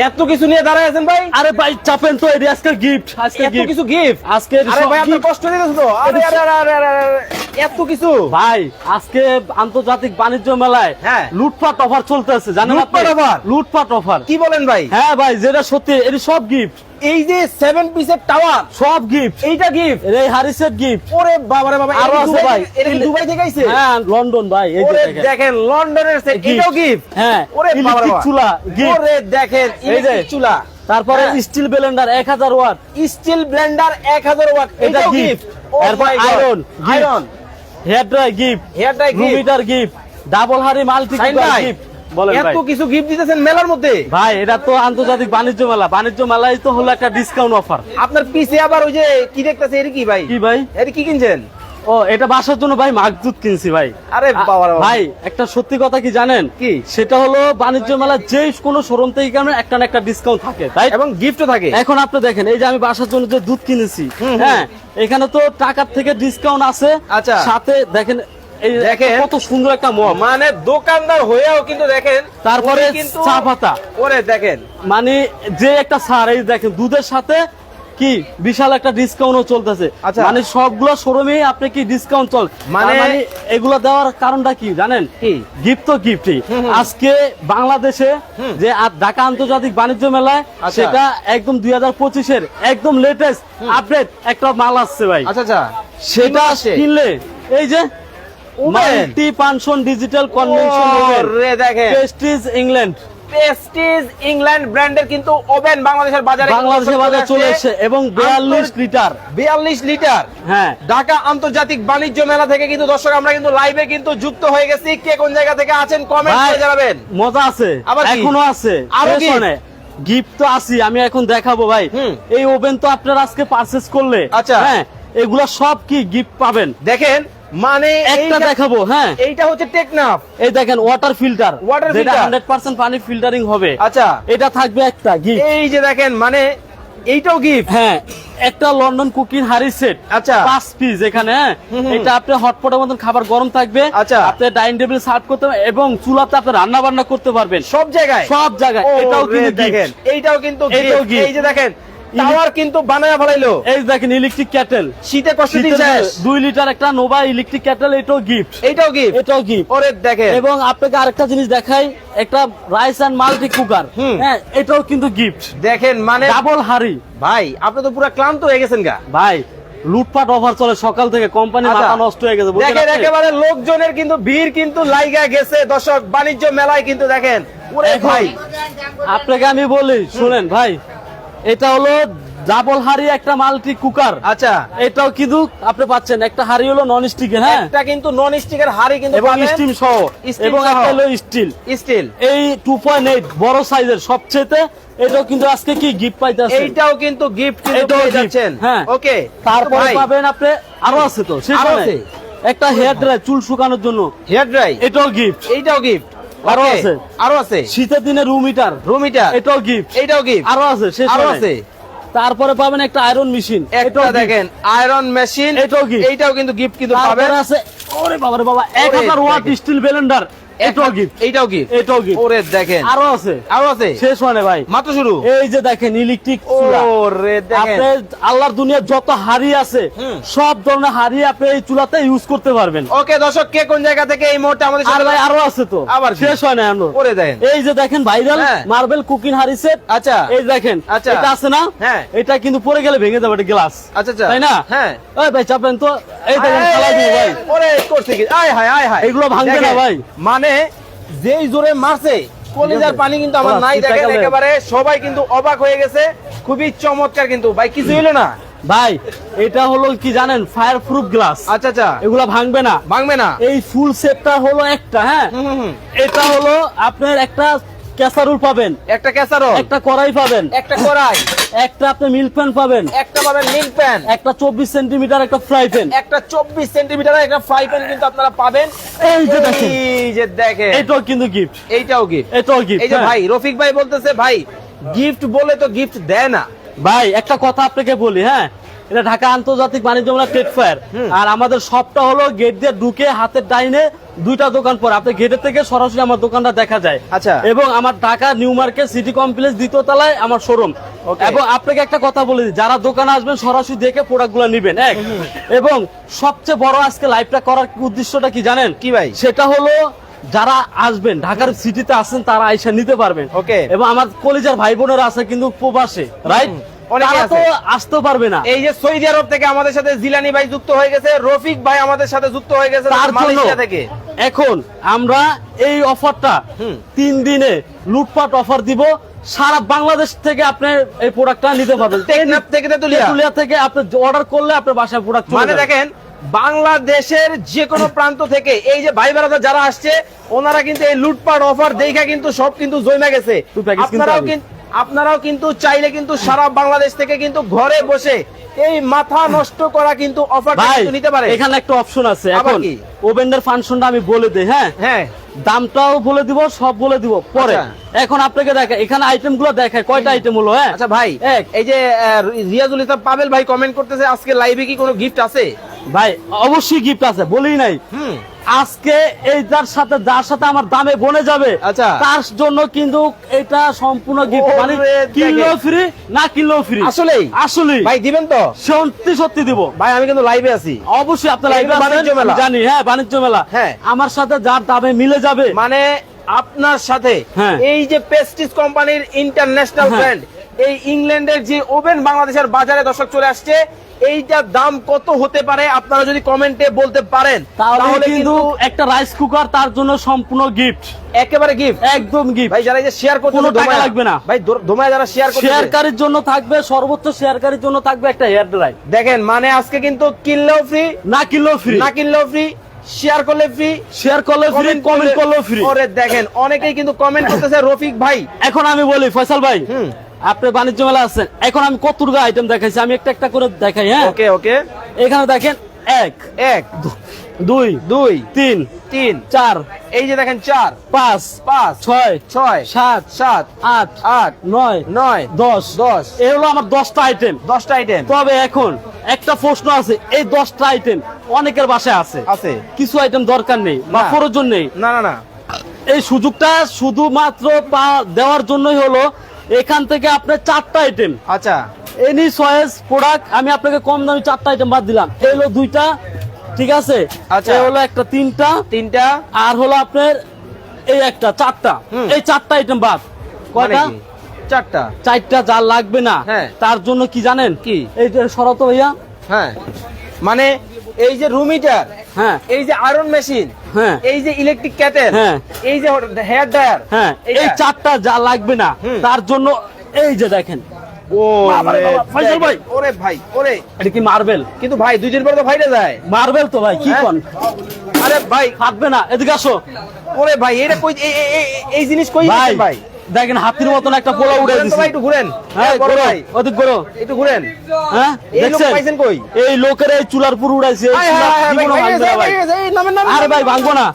এত কিছু নিয়ে দাঁড়ায় আছেন ভাই? আরে ভাই চাপেন তো এটি আজকে গিফট আজকে এত কিছু গিফট আজকে আরে ভাই আপনার কষ্ট দিতেছ তো। আরে আরে আরে আরে, এত কিছু? ভাই আজকে আন্তর্জাতিক বাণিজ্য মেলায় হ্যাঁ। লুটপাট অফার চলতেছে জানেন আপনি? লুটপাট offer? লুটপাট অফার কি বলেন ভাই? হ্যাঁ ভাই যেটা সত্যি এটি সব গিফট এই যে সেভেন পিসের টাওয়ার সব গিফট এইটা গিফট এই হারিসের গিফট ওরে বাবা রে বাবা আরও আছে ভাই। এটা দুবাই থেকে আইছে? হ্যাঁ লন্ডন ভাই এই যে দেখেন। লন্ডনের সেট এটাও গিফট হ্যাঁ ওরে বাবা। রে চুলা গিফট ওরে দেখেন এই যে। চুলা। তারপরে। স্টিল ব্লেন্ডার এক হাজার ওয়াট। স্টিল ব্লেন্ডার 1000 ওয়াট এটা গিফট এরপর iron, gift। Iron hair dry gift hair dry gift room heater gift double হারি মাল্টি গিফট এত কিছু গিফট দিতেছেন মেলার মধ্যে? ভাই এটা তো আন্তর্জাতিক বাণিজ্য মেলা। বাণিজ্য মেলায় তো হলো একটা ডিসকাউন্ট অফার আপনার পিছে আবার ওই যে কি দেখতেছে এটা কি ভাই? কি ভাই? এটা কি কিনছেন? ও এটা বাসার জন্য ভাই মাকজুদ কিনছি ভাই। আরে আ- বাবা রে বাবা। ভাই একটা সত্যি কথা কি জানেন? কি? সেটা হলো বাণিজ্য মেলা যে কোনো শোরুম থেকে কেন একটা না একটা ডিসকাউন্ট থাকে তাই এবং গিফটও থাকে। এখন আপনি দেখেন এই যে আমি বাসার জন্য যে দুধ কিনেছি হ্যাঁ এখানে তো টাকার থেকে ডিসকাউন্ট আছে। আচ্ছা। সাথে দেখেন দেখেন। কত সুন্দর একটা মগ মানে দোকানদার হয়েও কিন্তু দেখেন তারপরে চা পাতা। ওরে দেখেন মানে যে একটা সার এই দেখেন দুধের সাথে কি বিশাল একটা ডিসকাউন্টও চলতেছে আচ্ছা। মানে সবগুলো শোরুমে আপনি কি ডিসকাউন্ট চল মানে- মানে এগুলো দেওয়ার কারণটা কি জানেন কি? গিফট তো গিফটই। আজকে বাংলাদেশে যে ঢাকা আন্তর্জাতিক বাণিজ্য মেলায় আচ্ছা। সেটা একদম দুই হাজার পঁচিশের একদম লেটেস্ট আপডেট একটা মাল আসছে ভাই আচ্ছা আচ্ছা সেটা? কিনলে এই যে। মাল্টি পানশন ডিজিটাল কনভেনশন দেখেন। প্রেস্টিজ ইংল্যান্ড প্রেস্টিজ ইংল্যান্ড ব্র্যান্ডের কিন্তু ওভেন বাংলাদেশের বাজারে বাংলাদেশের বাজারে চলে এসেছে এবং বিয়াল্লিশ লিটার। 42 লিটার। হ্যাঁ। ঢাকা আন্তর্জাতিক বাণিজ্য মেলা থেকে কিন্তু দর্শক আমরা কিন্তু লাইভে কিন্তু যুক্ত হয়ে গেছি। কে কোন জায়গা থেকে আছেন কমেন্ট করে জানাবেন। মজা আছে আবার এখনও আছে। আরও কি? গিফট তো আছি আমি এখন দেখাবো ভাই। এই ওভেন তো আপনারা আজকে পারচেজ করলে। আচ্ছা। হ্যাঁ এগুলা সব কি গিফট পাবেন? দেখেন মানে একটা দেখাবো হ্যাঁ। এইটা হচ্ছে টেকনাফ। এই দেখেন ওয়াটার ফিল্টার পার্সেন্ট পানি ফিল্টারিং হবে। আচ্ছা। এটা থাকবে একটা গিফট এই যে দেখেন মানে এইটাও গিফট হ্যাঁ একটা লন্ডন কুকিং হারি সেট আচ্ছা। পাঁচ পিস এখানে হ্যাঁ। এটা আপনি হটপটের মতন খাবার গরম থাকবে। আচ্ছা। আপনি ডাইনিং টেবিল সার্ভ করতে পারবেন এবং চুলাতে আপনি রান্না বান্না করতে পারবেন। সব জায়গায়? সব জায়গায়। এটাও কিন্তু দেখেন। এইটাও কিন্তু। এই যে দেখেন টাওয়ার কিন্তু বানায় ফেলাইলো। এই দেখেন ইলেকট্রিক ক্যাটেল শীতে কষ্ট দিচ্ছে দুই লিটার একটা নোভা ইলেকট্রিক ক্যাটেল এটাও গিফট এইটাও গিফট এটাও গিফট ওরে দেখেন। এবং আপনাকে আরেকটা জিনিস দেখাই একটা রাইস এন্ড মাল্টি কুকার। হ্যাঁ এটাও কিন্তু গিফট দেখেন মানে ডাবল হাড়ি ভাই আপনি তো পুরো ক্লান্ত হয়ে গেছেন গা। ভাই লুটপাট অফার চলে সকাল থেকে কোম্পানি আচ্ছা। মাথা নষ্ট হয়ে গেছে দেখেন একেবারে লোকজনের কিন্তু ভিড় কিন্তু লাইগা গেছে। দর্শক বাণিজ্য মেলায় কিন্তু দেখেন। ওরে ভাই। আপনাকে আমি বলি শুনেন ভাই এটা হলো ডাবল হাড়ি একটা মাল্টি কুকার আচ্ছা। এটাও কিন্তু আপনি পাচ্ছেন। একটা হাড়ি হলো নন স্টিকের হ্যাঁ? এটা কিন্তু নন স্টিকের হাড়ি কিন্তু এবং স্টিম সহ। এবং একটা হলো স্টিল স্টিল এই টু পয়েন্ট এইট বড় সাইজের সবচেয়ে এটাও কিন্তু আজকে কি গিফট পাইতেছে? এইটাও কিন্তু গিফট কিন্তু পেয়ে যাচ্ছেন। হ্যাঁ। ওকে। তারপরে পাবেন আপনি আরও আছে তো শেষ নাই। আছে? একটা হেয়ার ড্রাই চুল শুকানোর জন্য। হেয়ার ড্রাই এটাও গিফট এইটাও গিফট আরও আছে। আরও আছে। শীতের দিনে রুম হিটার রুম হিটার এটাও গিফট এইটাও গিফট আরও আছে শেষ আরও আছে। তারপরে পাবেন একটা আয়রন মেশিন এটা দেখেন আয়রন মেশিন এটাও গিফট এইটাও কিন্তু গিফট কিন্তু পাবেন। আছে ওরে বাবা রে বাবা এক ওরে হাজার ওয়াট স্টিল ব্লেন্ডার এটাও গিফট এইটাও গিফট এটাও গিফট ওরে দেখেন। আরও আছে? আরও আছে? শেষ হয় ভাই। মাত্র শুরু? এই যে দেখেন ইলেকট্রিক ওরে দেখেন। আপনি আল্লাহর দুনিয়ার যত হাড়ি আছে সব ধরনের হাড়ি আপনি এই চুলাতে ইউজ করতে পারবেন। ওকে দর্শক কে কোন জায়গা থেকে এই মুহূর্তে আমাদের সাথে ভাই আরও আছে তো। আবার শেষ হয় না এখনও। ওরে দেখেন। এই যে দেখেন ভাইরাল। মার্বেল কুকিং হাড়ি সেট আচ্ছা। এই দেখেন আচ্ছা। এটা আছে না? হ্যাঁ। এটা কিন্তু পরে গেলে ভেঙে যাবে এটা গ্লাস আচ্ছা আচ্ছা। তাই না? হ্যাঁ। ওই ভাই চাপেন তো। এই দেখেন আয়, খেলা ভাই। ওরে করছে কি আয় হায় আয় হায় এগুলো ভাঙবে না ভাই। মানে যেই জোরে মারছে কলিজার পানি কিন্তু আমার নাই দেখেন একেবারে সবাই কিন্তু অবাক হয়ে গেছে। খুবই চমৎকার কিন্তু। ভাই কিছু হইল না? ভাই এটা হলো কি জানেন? ফায়ার প্রুফ গ্লাস আচ্ছা আচ্ছা। এগুলা ভাঙবে না। ভাঙবে না? এই ফুল সেটটা হলো একটা হ্যাঁ। এটা হলো আপনার একটা ক্যাসারুল পাবেন। একটা ক্যাসারো একটা কড়াই পাবেন। একটা কড়াই। একটা আপনি মিল্ক প্যান পাবেন। একটা পাবেন মিল্ক প্যান একটা চব্বিশ সেন্টিমিটার একটা ফ্রাই প্যান। একটা চব্বিশ সেন্টিমিটার একটা ফ্রাই প্যান কিন্তু আপনারা পাবেন। এই যে দেখেন। এই যে দেখেন। এটাও কিন্তু গিফট এইটাও গিফট এটাও গিফট এই যে ভাই রফিক ভাই বলতেছে ভাই গিফট বলে তো গিফট দেয় না। ভাই একটা কথা আপনাকে বলি হ্যাঁ? এটা ঢাকা আন্তর্জাতিক বাণিজ্য মেলা ট্রেড ফায়ার আর আমাদের সবটা হলো গেট দিয়ে ঢুকে হাতের ডাইনে দুইটা দোকান পরে আপনি গেটের থেকে সরাসরি আমার দোকানটা দেখা যায়। আচ্ছা। এবং আমার Dhaka New Market City Complex দ্বিতীয় তলায় আমার শোরুম এবং আপনাকে একটা কথা বলে দিই যারা দোকানে আসবেন সরাসরি দেখে প্রোডাক্টগুলো নিবেন এক। এবং সবচেয়ে বড় আজকে লাইভটা করার উদ্দেশ্যটা কি জানেন? কি ভাই? সেটা হলো যারা আসবেন ঢাকার সিটিতে আসেন তারা আইসা নিতে পারবেন। Okay. এবং আমার কলেজের ভাই বোনেরা আছে কিন্তু প্রবাসে রাইট তারা তো আসতে পারবে না। এই যে সৌদি আরব থেকে আমাদের সাথে জিলানি ভাই যুক্ত হয়ে গেছে রফিক ভাই আমাদের সাথে যুক্ত হয়ে গেছে তার জন্য থেকে। এখন আমরা এই অফারটা তিন দিনে লুটপাট অফার দিব। সারা বাংলাদেশ থেকে আপনি এই প্রোডাক্টটা নিতে পারবেন। টেকনাফ থেকে তেতুলিয়া। থেকে আপনি অর্ডার করলে আপনার বাসায় প্রোডাক্ট মানে দেখেন বাংলাদেশের যে কোনো প্রান্ত থেকে এই যে ভাই বেড়াদা যারা আসছে ওনারা কিন্তু এই লুটপাট অফার দেখা কিন্তু সব কিন্তু জমে গেছে। আপনারাও কিন্তু আপনারাও কিন্তু চাইলে কিন্তু সারা বাংলাদেশ থেকে কিন্তু ঘরে বসে এই মাথা নষ্ট করা কিন্তু অফার নিতে পারে। এখানে একটা অপশন আছে। এখন? ওভেন্ডার ফাংশনটা আমি বলে দিই হ্যাঁ? হ্যাঁ। দামটাও বলে দিব সব বলে দিব পরে। আচ্ছা। এখন আপনাকে দেখে এখানে আইটেমগুলো দেখায় কয়টা আইটেম হলো হ্যাঁ? আচ্ছা ভাই এই যে রিয়াজুল ইসলাম পাবেল ভাই কমেন্ট করতেছে আজকে লাইভে কি কোনো গিফট আছে? ভাই অবশ্যই গিফট আছে বলেই নাই। হুম। আজকে এই যার সাথে যার সাথে আমার দামে বনে যাবে আচ্ছা। তার জন্য কিন্তু এটা সম্পূর্ণ গিফট মানে দেখে। কিনলেও ফ্রি না কিনলেও ফ্রি আসলেই? আসলেই ভাই দিবেন তো সত্যি সত্যি দিব ভাই আমি কিন্তু লাইভে আছি অবশ্যই আপনার লাইভে বাণিজ্য মেলা। জানি হ্যাঁ বাণিজ্য মেলা হ্যাঁ। আমার সাথে যার দামে মিলে যাবে মানে আপনার সাথে হ্যাঁ। এই যে পেস্টিস কোম্পানির ইন্টারন্যাশনাল। ব্র্যান্ড এই ইংল্যান্ডের যে ওভেন বাংলাদেশের বাজারে দর্শক চলে আসছে এইটার দাম কত হতে পারে আপনারা যদি কমেন্টে বলতে পারেন? তাহলে কিন্তু একটা রাইস কুকার তার জন্য সম্পূর্ণ গিফট একেবারে গিফট একদম গিফট ভাই যারা এই যে শেয়ার করতে কোনো টাকা লাগবে না। ভাই দোমায় যারা শেয়ার করতে শেয়ারকারীর জন্য থাকবে সর্বোচ্চ শেয়ারকারীর জন্য থাকবে একটা হেয়ার ড্রাই দেখেন মানে আজকে কিন্তু কিনলেও ফ্রি না কিনলেও ফ্রি না কিনলেও ফ্রি শেয়ার করলে ফ্রি শেয়ার করলে ফ্রি কমেন্ট করলেও ফ্রি ওরে দেখেন অনেকেই কিন্তু কমেন্ট করতেছে রফিক ভাই এখন আমি বলি ফয়সাল ভাই হুম। আপনি বাণিজ্য মেলা আছেন। এখন আমি কত টাকা আইটেম দেখাইছি আমি একটা একটা করে দেখাই হ্যাঁ? ওকে ওকে। এখানে দেখেন এক এক দুই দুই তিন তিন চার এই যে দেখেন চার পাঁচ পাঁচ ছয় ছয় সাত সাত আট আট নয় নয় দশ। দশ। এই হলো আমার দশটা আইটেম দশটা আইটেম তবে এখন একটা প্রশ্ন আছে এই দশটা আইটেম অনেকের বাসায় আছে। আছে। কিছু আইটেম দরকার নেই বা। প্রয়োজন নেই। না না না। এই সুযোগটা শুধুমাত্র পা- দেওয়ার জন্যই হলো এখান থেকে আপনার চারটা আইটেম আচ্ছা। এনি চয়েস প্রোডাক্ট আমি আপনাকে কম দামি চারটা আইটেম বাদ দিলাম। এই হলো দুইটা ঠিক আছে? আচ্ছা। হলো একটা তিনটা। তিনটা। আর হলো আপনার এই একটা চারটা। এই চারটা আইটেম বাদ। মানে কয়টা? চারটা। চারটা যা লাগবে না। হ্যাঁ। তার জন্য কি জানেন? কি? এই যে শরত ভাইয়া। হ্যাঁ। মানে এই যে রুম হিটার হ্যাঁ। এই যে আয়রন মেশিন হ্যাঁ। এই যে ইলেকট্রিক ক্যাটেল হ্যাঁ। এই যে হেয়ার ড্রায়ার হ্যাঁ এই চারটা যা লাগবে না তার জন্য এই যে দেখেন। ও ফয়সাল ভাই। ওরে ভাই ওরে। এটা কি মার্বেল কিন্তু ভাই দুই দিন পরে তো ভাইরে যায়। মার্বেল তো ভাই কি হ্যাঁ। কোন? আরে ভাই। ফাটবে না এদিকে আসো। ওরে ভাই এটা কই এই- জিনিস কই ভাই? দেখেন হাতির মতন একটা পোলা উড়ে দিছে। একটু ঘুরেন। হ্যাঁ বড় ভাই। ওদিক করো একটু ঘুরেন। হ্যাঁ দেখছেন? পাইছেন কই? এই লোকের এই চুলার পুরো উড়াইছে আরে ভাই ভাঙবো না।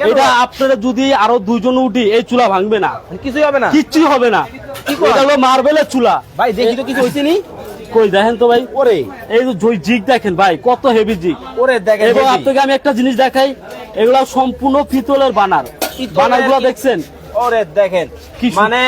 এটা আপনারা যদি আরও দুজন উঠি এই চুলা ভাঙবে না। কিছুই হবে না। কিচ্ছুই হবে না? এটা হলো মার্বেলের চুলা। ভাই দেখি তো কিছু হইছে নি? কই দেখেন তো ভাই। ওরে। এই যে জিগ দেখেন ভাই কত হেভি জিগ ওরে দেখেন এবং। আপনাকে আমি একটা জিনিস দেখাই এগুলা সম্পূর্ণ পিতলের বানার। পিতলের- বানারগুলো দেখছেন? ওরে দেখেন মানে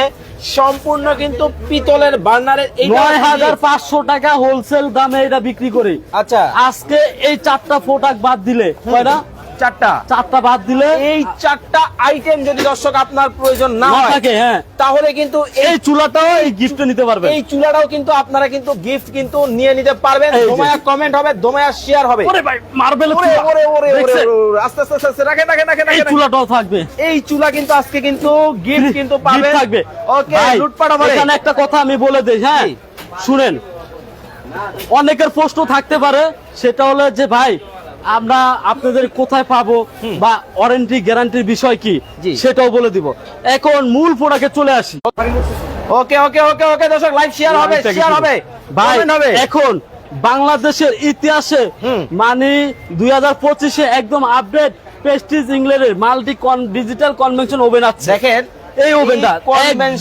সম্পূর্ণ কিন্তু পিতলের বার্নারের নয় হাজার পাঁচশো টাকা হোলসেল দামে এটা বিক্রি করি। আচ্ছা। আজকে এই চারটা প্রোডাক্ট বাদ দিলে কয়টা চারটা। চারটা বাদ দিলে এই চারটা আইটেম যদি দর্শক আপনার প্রয়োজন না থাকে হ্যাঁ। তাহলে কিন্তু এই চুলাটাও এই গিফটে নিতে পারবেন। এই চুলাটাও কিন্তু আপনারা কিন্তু গিফট কিন্তু নিয়ে নিতে পারবেন। দোমায়া কমেন্ট হবে দোমায়া শেয়ার হবে। ওরে ভাই মার্বেল ওরে ওরে ওরে ওরে আস্তে আস্তে আস্তে আস্তে রাখেন রাখেন রাখেন এই চুলাটাও থাকবে। এই চুলা কিন্তু আজকে কিন্তু গিফট কিন্তু পাবেন। থাকবে। ওকে লুটপাট হবে। এখানে একটা কথা আমি বলে দেই হ্যাঁ? শুনেন অনেকের প্রশ্ন থাকতে পারে সেটা হলো যে ভাই আমরা আপনাদের কোথায় পাবো বা ওয়ারেন্টি গ্যারান্টির বিষয় কি সেটাও বলে দিব। এখন মূল প্রোডাক্টে চলে আসি। ওকে ওকে ওকে ওকে দর্শক লাইভ শেয়ার হবে শেয়ার হবে। ভাই হবে। এখন বাংলাদেশের ইতিহাসে। মানে দুই হাজার পঁচিশে একদম আপডেট প্রেস্টিজ ইংল্যান্ডের মাল্টি ডিজিটাল কনভেনশন ওভেন আছে। দেখেন এই ওভেনটা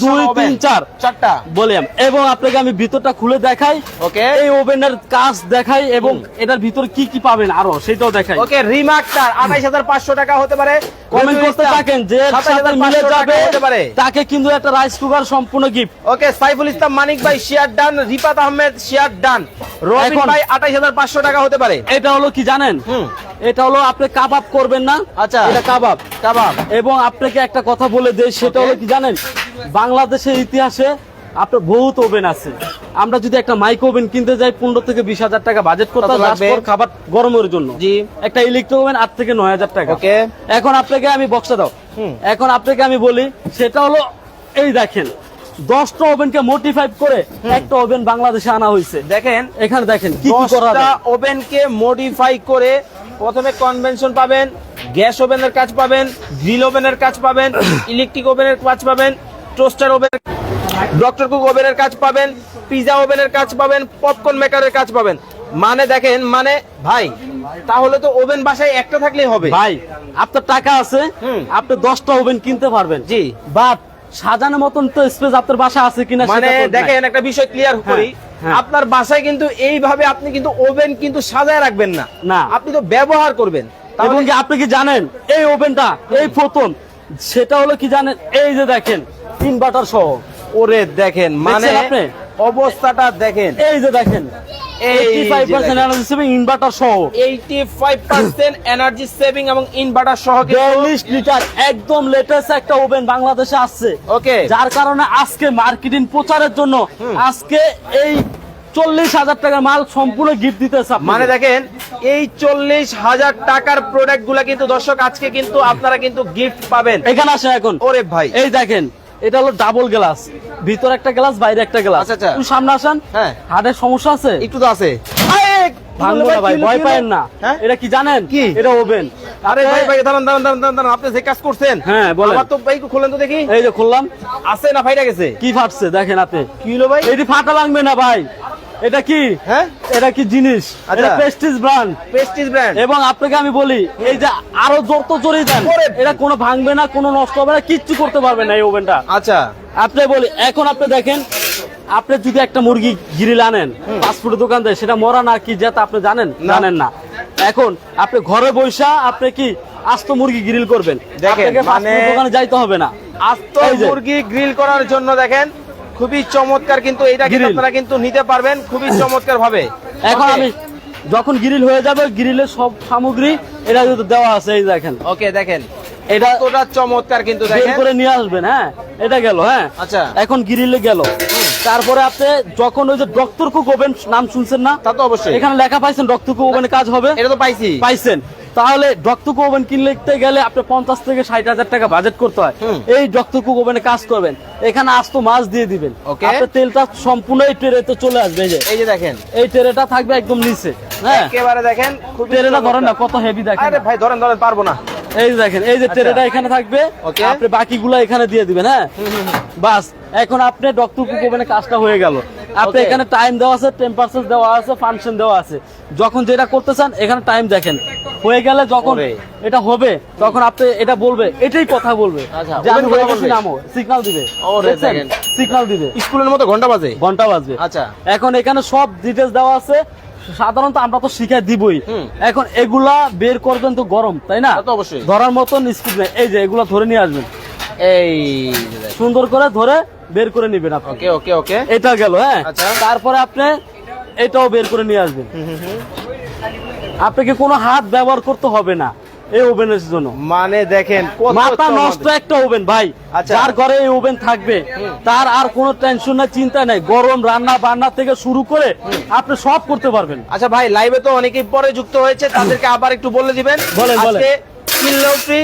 দুই তিন চার। চারটা। বললাম এবং আপনাকে আমি ভিতরটা খুলে দেখাই। ওকে। এই ওভেনের কাজ দেখাই এবং এটার ভিতরে কি কি পাবেন আরও সেটাও দেখাই। ওকে রিমার্কটার আঠাইশ হাজার পাঁচশো টাকা হতে পারে। কমেন্ট করতে থাকেন যে সাথে মিলে যাবে তাকে কিন্তু একটা রাইস কুকার সম্পূর্ণ গিফট ওকে সাইফুল ইসলাম মানিক ভাই শিয়ার ডান রিপাত আহমেদ শিয়ার ডান। রবিন এখন- ভাই আঠাইশ হাজার পাঁচশো টাকা হতে পারে। এটা হলো কি জানেন? এটা হলো আপনি কাবাব করবেন না? আচ্ছা। এটা কাবাব। কাবাব। এবং আপনাকে একটা কথা বলে দেয় সেটা হলো কি জানেন বাংলাদেশের ইতিহাসে আপনার বহুত ওভেন আছে। আমরা যদি একটা মাইক ওভেন কিনতে যাই পনেরো থেকে বিশ হাজার টাকা বাজেট করতে লাগবে? খাবার গরমের জন্য। জি। একটা ইলেকট্রিক ওভেন আট থেকে নয় হাজার টাকা। ওকে। এখন আপনাকে আমি বক্সটা দাও। এখন আপনাকে আমি বলি সেটা হলো এই দেখেন দশটা ওভেনকে মোটিফাইড করে একটা ওভেন বাংলাদেশে আনা হয়েছে। দেখেন এখানে দেখেন কি কি করা ওভেনকে মডিফাই করে প্রথমে কনভেনশন পাবেন গ্যাস ওভেনের কাজ পাবেন গ্রিল ওভেনের কাজ পাবেন ইলেকট্রিক ওভেনের কাজ পাবেন টোস্টার ওভেন ডক্টর কুক ওভেনের কাজ পাবেন পিজা ওভেনের কাজ পাবেন পপকর্ন মেকারের কাজ পাবেন মানে দেখেন মানে ভাই তাহলে তো ওভেন বাসায় একটা থাকলেই হবে ভাই আপনার টাকা আছে। আপনি দশটা ওভেন কিনতে পারবেন জি বাট সাজানোর মতন তো স্পেস আপনার বাসা আছে কিনা মানে। দেখেন একটা বিষয় ক্লিয়ার করি হ্যাঁ। আপনার বাসায় কিন্তু এইভাবে আপনি কিন্তু ওভেন কিন্তু সাজায় রাখবেন না না। আপনি তো ব্যবহার করবেন এবং কি আপনি কি জানেন এই ওভেনটা এই প্রথম সেটা হলো কি জানেন? এই যে দেখেন ইনভার্টার সহ। ওরে দেখেন মানে আপনি? অবস্থাটা দেখেন। এই যে দেখেন এই ফাইভ পার্সেন্ট সেভিং ইনভার্টার সহ। Eighty five percent energy saving এবং ইনভার্টার সহ বিয়াল্লিশ লিটার একদম লেটেস্ট একটা ওভেন বাংলাদেশে আসছে। ওকে যার কারণে আজকে মার্কেটিং প্রচারের জন্য আজকে এই চল্লিশ হাজার টাকার মাল সম্পূর্ণ গিফট দিতেছে। মানে দেখেন এই চল্লিশ হাজার টাকার প্রোডাক্টগুলা কিন্তু দর্শক আজকে কিন্তু আপনারা কিন্তু গিফট পাবেন। এখানে আসেন এখন। ওরে ভাই। এই দেখেন এটা হলো ডাবল গ্লাস ভিতরে একটা গ্লাস বাইরে একটা গ্লাস আচ্ছা, আচ্ছা। সামনে আসেন। হ্যাঁ। হার্টের সমস্যা আছে? একটু তো আছে। কি ভাঙবো না ভাই ভয় পায়েন না? এটা কি জানেন? কি? এটা ওভেন। আরে ভাই ভাই দাঁড়ান দাঁড়ান দাঁড়ান দাঁড়ান, দাঁড়ান আপনি যে কাজ করছেন। হ্যাঁ, বলেন। আমার তো ভাই একটু তো দেখি। এই যে খুললাম। আছে না ফাইটা গেছে? কি ফাটছে দেখেন আপনি। কি হলো ভাই? এটি ফাটা লাগবে না ভাই। এটা কি? হ্যাঁ? এটা কি জিনিস? আচ্ছা। এটা ব্র্যান্ড প্রেস্টিজ ব্র্যান্ড এবং আপনাকে আমি বলি এই যে আরও জোর তো জোরে দেন এটা কোনো ভাঙবে না কোনো নষ্ট হবে না কিচ্ছু করতে পারবে না এই ওভেনটা। আচ্ছা। আপনি বলি এখন আপনি দেখেন আপনি যদি একটা মুরগি গিরিল আনেন ফাস্টফুডের দোকান থেকে সেটা মরা না কি যেটা আপনি জানেন? জানেন না। এখন আপনি ঘরে বৈশা আপনি কি আস্ত মুরগি গ্রিল করবেন? দেখেন, আপনাকে fast মানে- দোকানে যাইতে হবে না। আস্ত মুরগি গ্রিল করার জন্য দেখেন খুবই চমৎকার কিন্তু এটা কিন্তু আপনারা কিন্তু নিতে পারবেন খুবই চমৎকার ভাবে এখন আমি যখন গ্রিল হয়ে যাবে গ্রিলের সব সামগ্রী এটা কিন্তু দেওয়া আছে এই দেখেন। ওকে দেখেন। এটা কতটা চমৎকার কিন্তু দেখেন। করে নিয়ে আসবেন হ্যাঁ? এটা গেল হ্যাঁ? আচ্ছা। এখন গ্রিলে গেল। তারপরে আপনি যখন ওই যে ডক্টর কুক ওভেন নাম শুনছেন না? তা তো অবশ্যই। এখানে লেখা পাইছেন ডক্টর কুক ওভেনে কাজ হবে? এটা তো পাইছি। পাইছেন। তাহলে ডক্টর কুক ওভেন কিনতে গেলে আপনি পঞ্চাশ থেকে ষাট হাজার টাকা বাজেট করতে হয়। এই ডক্টর কুক ওভেনে কাজ করবেন। এখানে আস্ত মাছ দিয়ে দিবেন। আপনার তেলটা সম্পূর্ণ এই ট্রেতে চলে আসবে এই যে। এই যে দেখেন। এই ট্রেটা থাকবে একদম নিচে। হ্যাঁ। একেবারে দেখেন ট্রেটা ধরেন না কত হেভি দেখেন। আরে ভাই ধরেন ধরেন পারব না। এই যে দেখেন এই যে ট্রেটা এখানে থাকবে। আপনি বাকিগুলো এখানে দিয়ে দিবেন হ্যাঁ। বাস এখন আপনি ডক্টর কুক কাজটা হয়ে গেল। আপনি এখানে টাইম দেওয়া আছে টেম্পারেচার দেওয়া আছে ফাংশন দেওয়া আছে। যখন যেটা করতে চান এখানে টাইম দেখেন। হয়ে গেলে যখন এটা হবে তখন আপনি এটা বলবে এটাই কথা বলবে। আচ্ছা, যে আমি হয়ে গেছি নামো সিগন্যাল দিবে। সিগন্যাল দিবে। স্কুলের মতো ঘণ্টা বাজে। ঘণ্টা বাজবে। আচ্ছা। এখন এখানে সব ডিটেলস দেওয়া আছে। সাধারণত আমরা তো শিখাই দিবই। এখন এগুলা বের করবেন তো গরম তাই না? অবশ্যই। ধরার মতন স্কুপ নেই। এই যে এগুলা ধরে নিয়ে আসবেন। এই সুন্দর করে ধরে বের করে নিবেন আপনি। ওকে ওকে ওকে। এটা গেল হ্যাঁ? আচ্ছা। তারপরে আপনি এটাও বের করে নিয়ে আসবেন। আপনাকে কোনো হাত ব্যবহার করতে হবে না এই ওভেনের জন্য? মানে দেখেন মাথা নষ্ট একটা ওভেন ভাই। আচ্ছা। যার ঘরে এই ওভেন থাকবে তার আর কোনো টেনশন নাই চিন্তা নাই। গরম রান্না বান্না থেকে শুরু করে আপনি সব করতে পারবেন। আচ্ছা ভাই লাইভে তো অনেকেই পরে যুক্ত হয়েছে তাদেরকে আবার একটু বলে দিবেন। বলেন, বলেন। কিনলেও ফ্রি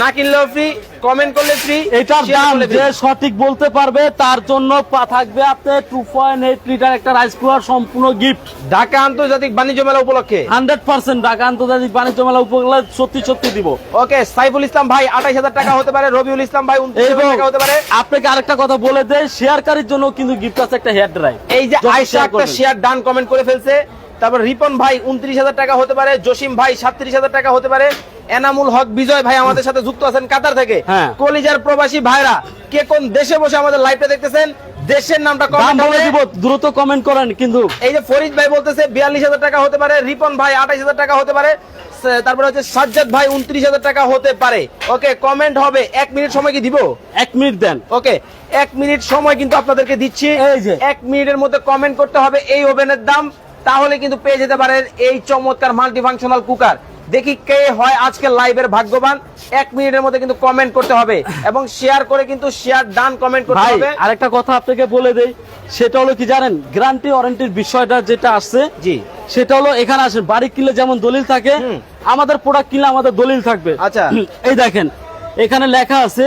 না কিনলেও ফ্রি কমেন্ট করলে ফ্রি এটার দাম যে সঠিক বলতে পারবে তার জন্য থাকবে আপনার টু পয়েন্ট এইট লিটার একটা রাইস কুকার সম্পূর্ণ গিফট ঢাকা আন্তর্জাতিক বাণিজ্য মেলা উপলক্ষে। হান্ড্রেড পার্সেন্ট ঢাকা আন্তর্জাতিক বাণিজ্য মেলা উপকূলে সত্যি সত্যি দিব। ওকে সাইফুল ইসলাম ভাই হাজার টাকা হতে পারে রবিউল ইসলাম ভাই উনত্রিশ টাকা হতে পারে। আপনাকে আরেকটা কথা বলে দেয় শেয়ারকারীর জন্য কিন্তু গিফট আছে একটা হেয়ার ড্রাই এই যে আয়সা একটা শেয়ার ডান কমেন্ট করে ফেলছে। তারপর রিপন ভাই উনত্রিশ হাজার টাকা হতে পারে জসিম ভাই সাতত্রিশ হাজার টাকা হতে পারে। এনামুল হক বিজয় ভাই আমাদের সাথে যুক্ত আছেন কাতার থেকে। হ্যাঁ। কলিজার প্রবাসী ভাইরা কে কোন দেশে বসে আমাদের লাইভটা দেখতেছেন? দেশের নামটা কমেন্ট বলে দিব দ্রুত কমেন্ট করেন কিন্তু। এই যে ফরিদ ভাই বলতেছে বিয়াল্লিশ হাজার টাকা হতে পারে রিপন ভাই আঠাইশ হাজার টাকা হতে পারে তারপরে হচ্ছে সাজ্জাদ ভাই উনত্রিশ হাজার টাকা হতে পারে। ওকে কমেন্ট হবে এক মিনিট সময় কি দিব? এক মিনিট দেন। ওকে এক মিনিট সময় কিন্তু আপনাদেরকে দিচ্ছি। এই যে। এক মিনিটের মধ্যে কমেন্ট করতে হবে এই ওভেনের দাম তাহলে কিন্তু পেয়ে যেতে পারেন এই চমৎকার মাল্টিফাংশনাল কুকার দেখি কে হয় আজকে লাইভের ভাগ্যবান। এক মিনিটের মধ্যে কিন্তু কমেন্ট করতে হবে এবং শেয়ার করে কিন্তু শেয়ার ডান কমেন্ট করতে হবে। আরেকটা কথা আপনাকে বলে দেই সেটা হলো কি জানেন গ্যারান্টি ওয়ারেন্টির বিষয়টা যেটা আসছে জি। সেটা হলো এখানে আসেন বাড়ি কিনলে যেমন দলিল থাকে আমাদের প্রোডাক্ট কিনলে আমাদের দলিল থাকবে। আচ্ছা। এই দেখেন এখানে লেখা আছে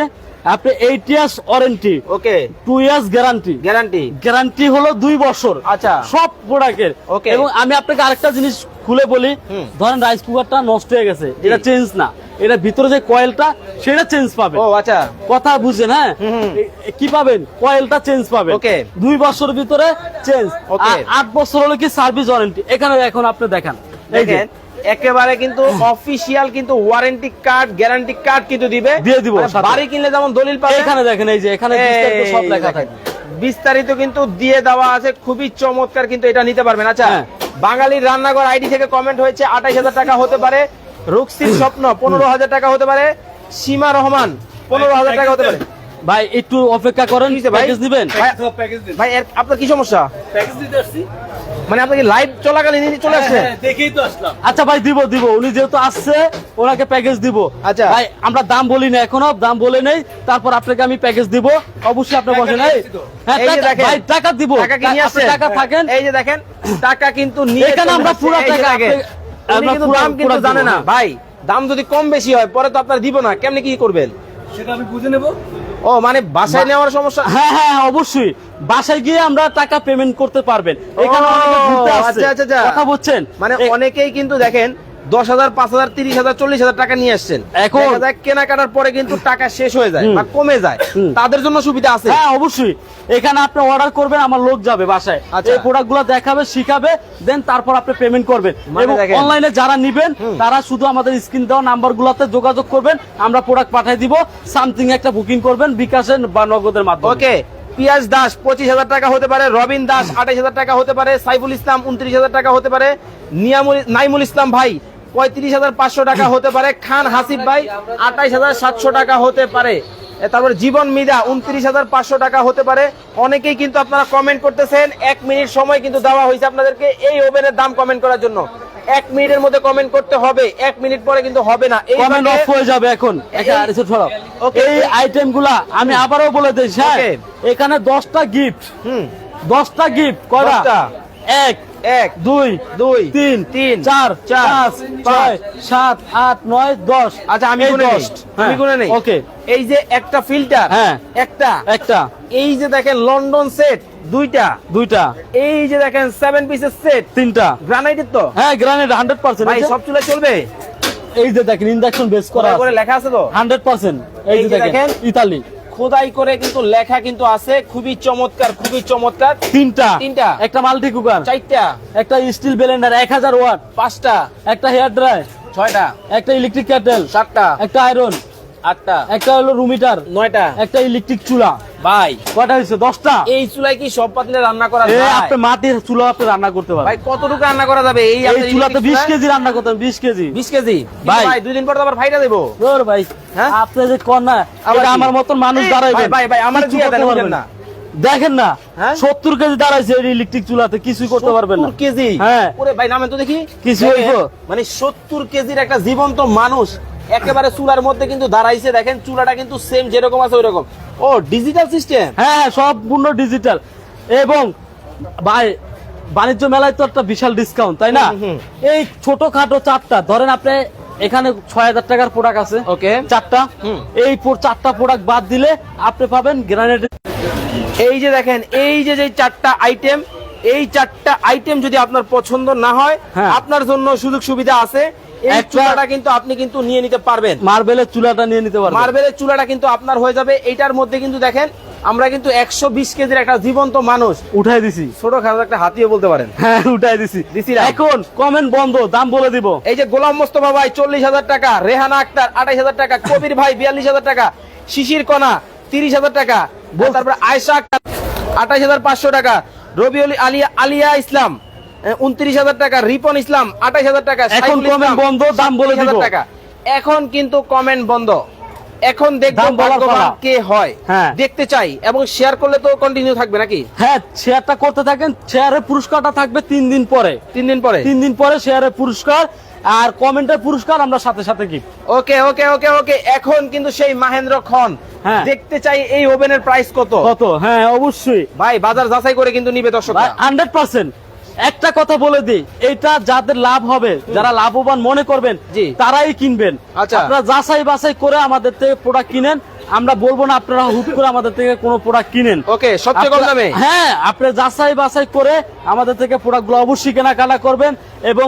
আপনি eight years warranty okay two years guarantee guarantee guarantee হলো দুই বছর। আচ্ছা। সব প্রোডাক্টের। Okay. এবং আমি আপনাকে আরেকটা জিনিস খুলে বলি ধরেন রাইস কুকারটা নষ্ট হয়ে গেছে এটা চেঞ্জ না। এটা ভিতরে যে কয়েলটা সেটা চেঞ্জ পাবে ও আচ্ছা। কথা বুঝেন হ্যাঁ? কি পাবেন? কয়েলটা চেঞ্জ পাবে ওকে দুই বছর ভিতরে চেঞ্জ Okay. আট বছর হলো কি সার্ভিস ওয়ারেন্টি এখানে এখন আপনি দেখান। দেখেন। একেবারে কিন্তু অফিসিয়াল কিন্তু ওয়ারেন্টি কার্ড গ্যারান্টি কার্ড কিন্তু দিবে। দিয়ে দিব মানে বাড়ি কিনলে যেমন দলিল পাবে। এখানে দেখেন এই যে এখানে বিস্তারিত সব লেখা থাকে। বিস্তারিত কিন্তু দিয়ে দেওয়া আছে খুবই চমৎকার কিন্তু এটা নিতে পারবেন। আচ্ছা হ্যাঁ। বাঙালির রান্নাঘর আইডি থেকে কমেন্ট হয়েছে আঠাইশ হাজার টাকা হতে পারে। রুকসির স্বপ্ন পনেরো হাজার টাকা হতে পারে। সীমা রহমান পনেরো হাজার টাকা হতে পারে। ভাই একটু অপেক্ষা করেন? প্যাকেজ দিবেন? ভাই- আপনার কি সমস্যা? মানে আপনি কি লাইভ চলাকালীন চলে আসছেন আচ্ছা ভাই দিব দিব। উনি যেহেতু আসছে ওনাকে প্যাকেজ দিব। আচ্ছা। ভাই আমরা দাম বলি না এখনও দাম বলে নেই। তারপর আপনাকে আমি প্যাকেজ দিব। অবশ্যই আপনি বসেন এই হ্যাঁ এই যে টাকা- দেখেন। ভাই টাকা দিব। টাকা থাকেন। এই যে দেখেন টাকা কিন্তু নিয়ে এখানে আমরা আসছে। পুরো টাকা আমরা কিন্তু পুরো- দাম কিন্তু জানে না না। ভাই দাম যদি কম বেশি হয় পরে তো আপনার দিব না। কেমনে কি করবেন? সেটা আমি বুঝে নেব। ও মানে বাসায় নেওয়ার সমস্যা? হ্যাঁ হ্যাঁ হ্যাঁ, অবশ্যই। বাসায় গিয়ে আমরা টাকা পেমেন্ট করতে পারবেন। এখানে অনেকে ঘুরতে আসছে। আচ্ছা, আচ্ছা, আচ্ছা। কথা বলছেন? মানে অনেকেই কিন্তু দেখেন দশ হাজার পাঁচ হাজার তিরিশ হাজার চল্লিশ হাজার টাকা নিয়ে আসছেন। এখন- দেখা কেনাকাটার পরে কিন্তু টাকা শেষ হয়ে যায় বা কমে যায়। তাদের জন্য সুবিধা আছে? হ্যাঁ অবশ্যই। এখানে আপনি অর্ডার করবেন আমার লোক যাবে বাসায়। আচ্ছা। এই প্রোডাক্টগুলো দেখাবে শিখাবে দেন তারপর আপনি পেমেন্ট করবেন। মানে এবং অনলাইনে যারা নিবেন তারা শুধু আমাদের স্ক্রিন দেওয়া নাম্বার গুলোতে যোগাযোগ করবেন আমরা প্রোডাক্ট পাঠিয়ে দিব সামথিং একটা বুকিং করবেন বিকাশের বা নগদের মাধ্যমে। ওকে পিয়াজ দাস পঁচিশ হাজার টাকা হতে পারে রবিন দাস আঠাইশ হাজার টাকা হতে পারে সাইফুল ইসলাম উনত্রিশ হাজার টাকা হতে পারে নিয়ামুল নাইমুল ইসলাম ভাই পঁয়ত্রিশ হাজার পাঁচশো টাকা হতে পারে। খান হাসিফ ভাই আঠাইশ হাজার সাতশো টাকা হতে পারে। তারপরে জীবন মিদা উনত্রিশ হাজার পাঁচশো টাকা হতে পারে। অনেকেই কিন্তু আপনারা কমেন্ট করতেছেন এক মিনিট সময় কিন্তু দেওয়া হয়েছে আপনাদেরকে এই ওভেনের দাম কমেন্ট করার জন্য। এক মিনিটের মধ্যে কমেন্ট করতে হবে এক মিনিট পরে কিন্তু হবে না। এই কমেন্ট অফ হয়ে যাবে এখন। এই- আইটেমগুলা আমি আবারও বলে দিই স্যার। এখানে দশটা গিফট হুম। দশটা গিফট কয়টা? এক। এক দুই দুই তিন তিন চার চার পাঁচ ছয় সাত আট নয় দশ। আচ্ছা আমি গুনে নেই। আমি হ্যাঁ, গুনে নেই। ওকে। এই যে একটা ফিল্টার হ্যাঁ। একটা। একটা। এই যে দেখেন লন্ডন সেট দুইটা। দুইটা। এই যে দেখেন সেভেন পিসের সেট তিনটা। গ্রানাইটের তো। হ্যাঁ গ্রানাইট হান্ড্রেড পার্সেন্ট ভাই সব চুলা চলবে? এই যে দেখেন ইন্ডাকশন বেস করা করে লেখা আছে তো? হান্ড্রেড পার্সেন্ট এই যে দেখেন। ইতালি। খোদাই করে কিন্তু লেখা কিন্তু আছে খুবই চমৎকার খুবই চমৎকার। তিনটা। তিনটা। একটা মাল্টি কুকার। চারটা। একটা স্টিল ব্লেন্ডার এক হাজার ওয়াট। পাঁচটা। একটা হেয়ার ড্রাই ছয়টা। একটা ইলেকট্রিক ক্যাটেল। সাতটা। একটা আয়রন। আটটা। একটা হলো রুম হিটার নয়টা। একটা ইলেকট্রিক চুলা। ভাই। হয়েছে? দশটা। এই চুলায় কি সব পাতিলে রান্না করা যায়? আপনি মাটির চুলা আপনি রান্না করতে ভাই কতটুকু রান্না করা যাবে? এই এই চুলাতে electric বিশ চুলায়? কেজি রান্না করতে বিশ কেজি। বিশ কেজি? ভাই। ভাই দুই দিন পর আবার ফাইটা দেবো। ওর ভাই হ্যাঁ? আপনি যে কর না এটা আমার মতন মানুষ এই, দাঁড়াইবেন। ভাই, ভাই, আমার দিয়ে দেন, না। দেখেন না হ্যাঁ? সত্তর কেজি দাঁড়াইছে এই ইলেকট্রিক চুলাতে কিছুই করতে পারবেন না। কেজি? হ্যাঁ। ওরে ভাই নামে তো দেখি। কিছু মানে সত্তর কেজির একটা জীবন্ত মানুষ একেবারে চুলার মধ্যে কিন্তু দাঁড়াইছে দেখেন চুলাটা কিন্তু সেম যেরকম আছে ওইরকম। ও ডিজিটাল সিস্টেম হ্যাঁ সম্পূর্ণ ডিজিটাল এবং ভাই বাণিজ্য মেলায় তো একটা বিশাল ডিসকাউন্ট তাই না। এই ছোটখাটো চারটা ধরেন আপনি এখানে ছয় হাজার টাকার প্রোডাক্ট আছে। ওকে। চারটা। এই চারটা প্রোডাক্ট বাদ দিলে আপনি পাবেন গ্রানাইট এই যে দেখেন এই যে যে চারটা আইটেম এই চারটা আইটেম যদি আপনার পছন্দ না হয় হ্যাঁ। আপনার জন্য সুযোগ সুবিধা আছে। এই চুলাটা কিন্তু আপনি কিন্তু নিয়ে নিতে পারবেন। মার্বেলের চুলাটা নিয়ে নিতে পারবেন। মার্বেলের চুলাটা কিন্তু আপনার হয়ে যাবে। এইটার মধ্যে কিন্তু দেখেন আমরা কিন্তু একশো বিশ কেজির একটা জীবন্ত মানুষ। উঠাই দিছি। ছোট খাটো একটা হাতিও বলতে পারেন। হ্যাঁ উঠাই দিছি। এখন কমেন্ট বন্ধ দাম বলে দিব। এই যে গোলাম মোস্তফা ভাই চল্লিশ হাজার টাকা। রেহানা আক্তার আঠাইশ হাজার টাকা। কবির ভাই বিয়াল্লিশ হাজার টাকা। শিশির কণা তিরিশ হাজার টাকা। তারপরে আয়সা আক্তার আঠাইশ হাজার পাঁচশো টাকা। রবিউল আলিয়া আলিয়া ইসলাম। উনত্রিশ হাজার টাকা। রিপন ইসলাম আঠাইশ হাজার টাকা। এখন comment বন্ধ, দাম বলে 37,000 দিব। টাকা। এখন কিন্তু কমেন্ট বন্ধ। এখন দেখব ভাগ্যবান কে হয়। হ্যাঁ। দেখতে চাই এবং শেয়ার করলে তো কন্টিনিউ থাকবে নাকি? হ্যাঁ শেয়ারটা করতে থাকেন শেয়ারের পুরস্কারটা থাকবে তিন দিন পরে। তিন দিন পরে? তিন দিন পরে শেয়ারের পুরস্কার আর কমেন্টের পুরস্কার আমরা সাথে সাথে গিফট ওকে ওকে ওকে ওকে। এখন কিন্তু সেই মাহেন্দ্র খন। হ্যাঁ। দেখতে চাই এই ওভেনের প্রাইস কত। কত? হ্যাঁ অবশ্যই। ভাই বাজার যাচাই করে কিন্তু নিবে দর্শক হান্ড্রেড পার্সেন্ট একটা কথা বলে দিই এটা যাদের লাভ হবে যারা লাভবান মনে করবেন। তারাই কিনবেন। আচ্ছা। আপনারা যাচাই বাছাই করে আমাদের থেকে প্রোডাক্ট কিনেন। আমরা বলব না আপনারা হুট করে আমাদের থেকে কোনো প্রোডাক্ট কিনেন। ওকে সবচেয়ে কম দামে? হ্যাঁ আপনি যাচাই বাছাই করে আমাদের থেকে প্রোডাক্টগুলো অবশ্যই কেনাকাটা করবেন এবং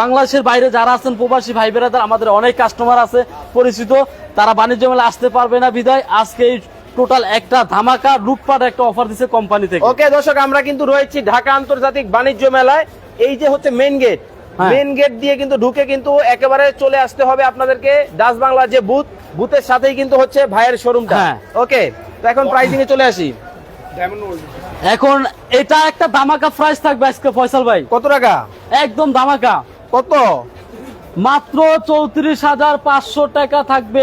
বাংলাদেশের বাইরে যারা আছেন প্রবাসী ভাই বেরাদার আমাদের অনেক কাস্টমার আছে পরিচিত তারা বাণিজ্য মেলা আসতে পারবে না বিদায়। আজকে এই টোটাল একটা ধামাকা লুটপাট একটা অফার দিচ্ছে কোম্পানি থেকে। ওকে দর্শক আমরা কিন্তু রয়েছি ঢাকা আন্তর্জাতিক বাণিজ্য মেলায়। এই যে হচ্ছে মেন গেট। মেন গেট দিয়ে কিন্তু ঢুকে কিন্তু একেবারে চলে আসতে হবে আপনাদেরকে ডাচ বাংলা যে বুথ বুথের সাথেই কিন্তু হচ্ছে ভাইয়ের শোরুমটা হ্যাঁ। ওকে তো এখন প্রাইসিং এ চলে আসি। এখন এটা একটা ধামাকা প্রাইস থাকবে আজকে ফয়সাল ভাই। কত টাকা? একদম ধামাকা। কত? মাত্র চৌত্রিশ হাজার পাঁচশো টাকা থাকবে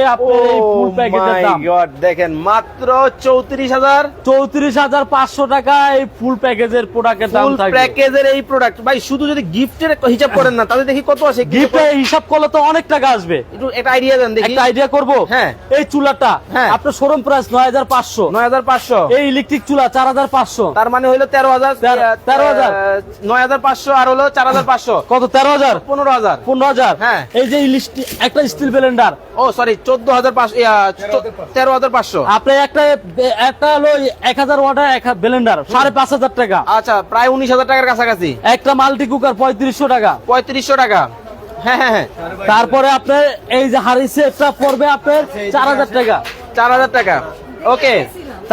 প্যাকেজের দেখেন মাত্র চৌত্রিশ হাজার? চৌত্রিশ হাজার পাঁচশো টাকা এই ফুল প্যাকেজের প্রোডাক্টের দাম প্যাকেজের এই প্রোডাক্ট ভাই শুধু যদি গিফটের হিসাব করেন না তাহলে দেখি কত আসে। গিফটে হিসাব করলে তো অনেক টাকা আসবে। একটু একটা আইডিয়া দেন দেখি। একটা আইডিয়া করব? হ্যাঁ। এই চুলাটা হ্যাঁ। আপনার শোরুম প্রাইস নয় হাজার পাঁচশো। নয় হাজার পাঁচশো। এই ইলেকট্রিক চুলা চার হাজার পাঁচশো। তার মানে হইল তেরো হাজার। তেরো হাজার। নয় হাজার পাঁচশো আর হলো চার হাজার পাঁচশো। কত? তেরো হাজার? পনেরো হাজার। পনেরো হাজার। হ্যাঁ। এই যে ইলিশ একটা স্টিল ব্লেন্ডার ও সরি চোদ্দ হাজার পাঁচশো তেরো হাজার পাঁচশো। আপনি একটা একটা হলো এক হাজার ওয়াটার এক ব্লেন্ডার সাড়ে পাঁচ হাজার টাকা। আচ্ছা প্রায় উনিশ হাজার টাকার কাছাকাছি। একটা মাল্টি কুকার পঁয়ত্রিশশো টাকা। পঁয়ত্রিশশো টাকা। হ্যাঁ হ্যাঁ হ্যাঁ। তারপরে আপনার এই যে সেটটা পড়বে আপনার চার হাজার টাকা। চার হাজার টাকা। ওকে।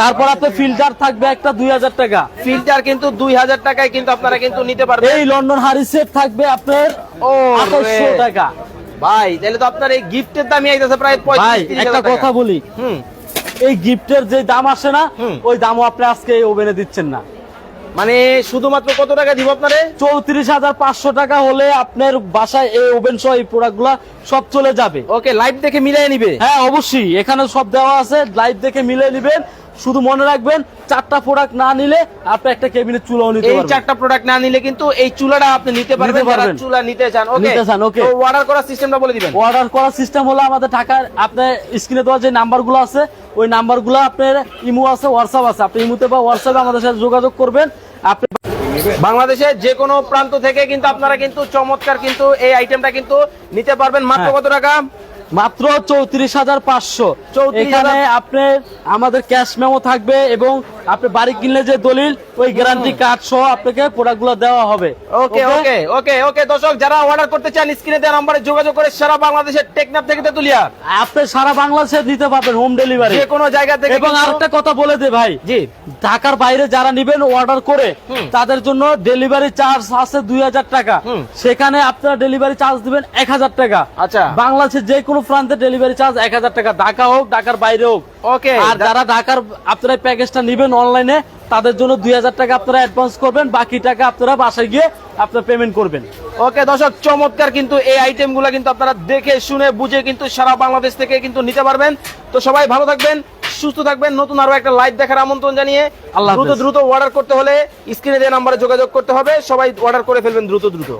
তারপর আপনার ফিল্টার থাকবে একটা দুই হাজার টাকা। ফিল্টার কিন্তু দুই হাজার টাকায় কিন্তু আপনারা কিন্তু নিতে পারবেন। এই লন্ডন হাড়ি সেট থাকবে আপনার টাকা। ভাই তাহলে তো আপনার এই গিফটের দামই আইতেছে প্রায় পঁয়ত্রিশ একটা কথা বলি। হুম। এই গিফটের যে দাম আসে না ওই দামও আপনি আজকে এই ওভেনে দিচ্ছেন না। মানে শুধুমাত্র কত টাকা দিব আপনারে? চৌত্রিশ হাজার পাঁচশো টাকা হলে আপনার বাসায় এই ওভেন সহ এই প্রোডাক্ট সব চলে যাবে। ওকে লাইভ দেখে মিলাই নিবে। হ্যাঁ অবশ্যই। এখানে সব দেওয়া আছে লাইভ দেখে মিলে নিবেন। শুধু মনে রাখবেন চারটা প্রোডাক্ট না নিলে আপনি একটা কেবিনের চুলাও নিতে পারবেন। এই চারটা প্রোডাক্ট না নিলে কিন্তু এই চুলাটা আপনি নিতে পারবেন যারা চুলা নিতে চান ওকে নিতে চান, okay। তো অর্ডার করার সিস্টেমটা বলে দিবেন। অর্ডার করার সিস্টেম হলো আমাদের ঢাকার আপনার স্ক্রিনে দেওয়া যে নাম্বারগুলো আছে ওই নাম্বারগুলো আপনার ইমো আছে হোয়াটসঅ্যাপ আছে। আপনি ইমোতে বা হোয়াটসঅ্যাপে আমাদের সাথে যোগাযোগ করবেন। আপনি বাংলাদেশের যে কোনো প্রান্ত থেকে কিন্তু আপনারা কিন্তু চমৎকার কিন্তু এই আইটেমটা কিন্তু নিতে পারবেন। মাত্র হ্যাঁ। কত টাকা? মাত্র চৌত্রিশ হাজার পাঁচশো। 34,000 এখানে আপনার আমাদের ক্যাশ মেমো থাকবে এবং আপনি বাড়ি কিনলে যে দলিল ওই গ্যারান্টি কার্ড সহ আপনাকে প্রোডাক্টগুলো দেওয়া হবে। ওকে ওকে ওকে ওকে দর্শক যারা অর্ডার করতে চান স্ক্রিনে দেওয়া নাম্বারে যোগাযোগ করে সারা বাংলাদেশের টেকনাফ থেকে তেতুলিয়া। আপনি সারা বাংলাদেশে দিতে পারবেন হোম ডেলিভারি যে কোনো জায়গা থেকে এবং আরেকটা কথা বলে দে ভাই। জি। ঢাকার বাইরে যারা নিবেন অর্ডার করে তাদের জন্য ডেলিভারি চার্জ আছে দুই হাজার টাকা। সেখানে আপনারা ডেলিভারি চার্জ দিবেন এক হাজার টাকা। আচ্ছা। বাংলাদেশের যে কোনো প্রান্তে ডেলিভারি চার্জ এক হাজার টাকা। ঢাকা হোক ঢাকার বাইরে হোক। ওকে আর যারা ঢাকার আপনারা প্যাকেজটা নিবেন অনলাইনে তাদের জন্য দুই হাজার টাকা আপনারা অ্যাডভান্স করবেন বাকি টাকা আপনারা বাসায় গিয়ে আপনারা পেমেন্ট করবেন। ওকে দর্শক চমৎকার কিন্তু এই আইটেমগুলো কিন্তু আপনারা দেখে শুনে বুঝে কিন্তু সারা বাংলাদেশ থেকে কিন্তু নিতে পারবেন। তো সবাই ভালো থাকবেন সুস্থ থাকবেন। নতুন আরও একটা লাইভ দেখার আমন্ত্রণ জানিয়ে আল্লাহ দ্রুত দ্রুত অর্ডার করতে হলে স্ক্রিনে দেওয়া নাম্বারে যোগাযোগ করতে হবে সবাই অর্ডার করে ফেলবেন দ্রুত দ্রুত।